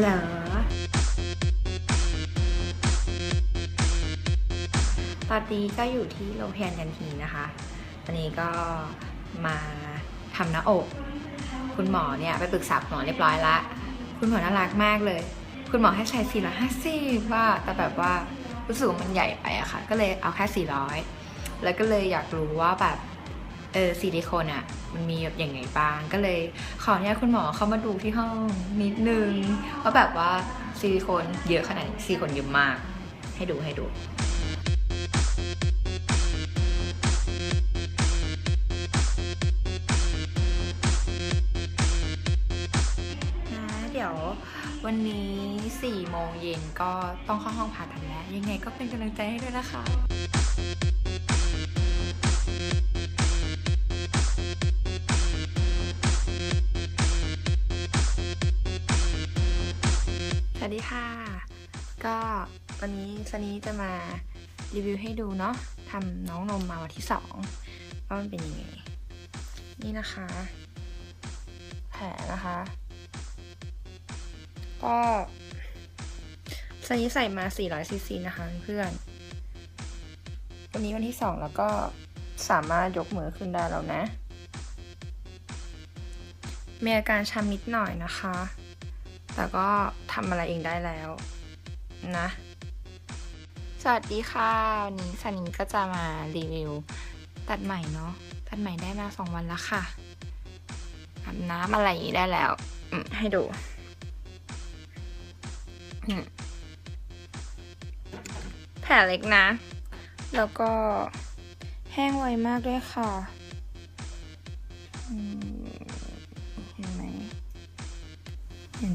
เหรอ ตอนนี้ก็อยู่ที่โรงพยาบาลกันทีนะคะ ตอนนี้ก็มาทำหน้าอก คุณหมอเนี่ยไปปรึกษาหมอเรียบร้อยละ คุณหมอน่ารักมากเลย คุณหมอให้ใช้450ว่าแต่แบบว่ารู้สึกว่ามันใหญ่ไปอะค่ะ ก็เลยเอาแค่400แล้วก็เลยอยากรู้ว่าแบบ เออซิลิโคนอะมันมีแบบอย่างไงบ้าง ก็เลยขออนุญาตคุณหมอเข้ามาดูที่ห้องนิดนึงว่าแบบว่าซิลิโคนเยอะขนาดไหนซิลิโคนเยอะมาก ให้ดูให้ดูนะเดี๋ยววันนี้4โมงเย็นก็ต้องเข้าห้องผ่าตัดแล้ว ยังไงก็เป็นกำลังใจให้ด้วยนะคะ ดีค่ะ ก็วันนี้ซันนี้จะมารีวิวให้ดูเนาะทำน้องนมมาวันที่สองว่ามันเป็นยังไง นี่นะคะ แผลนะคะ ก็ไซส์ใส่มา400ซีซีนะคะเพื่อน วันนี้วันที่สองแล้วก็สามารถยกมือขึ้นได้แล้วนะมีอาการช้ำนิดหน่อยนะคะ แต่ก็ทำอะไรเองได้แล้วนะ สวัสดีค่ะ วันนี้สันนิก็จะมารีวิว ตัดใหม่เนาะ ตัดใหม่ได้มาสองวันแล้วค่ะอาบน้ำอะไรอย่างนี้ได้แล้ว ให้ดูแผลเล็กนะ แล้วก็แห้งไวมากด้วยค่ะ อืม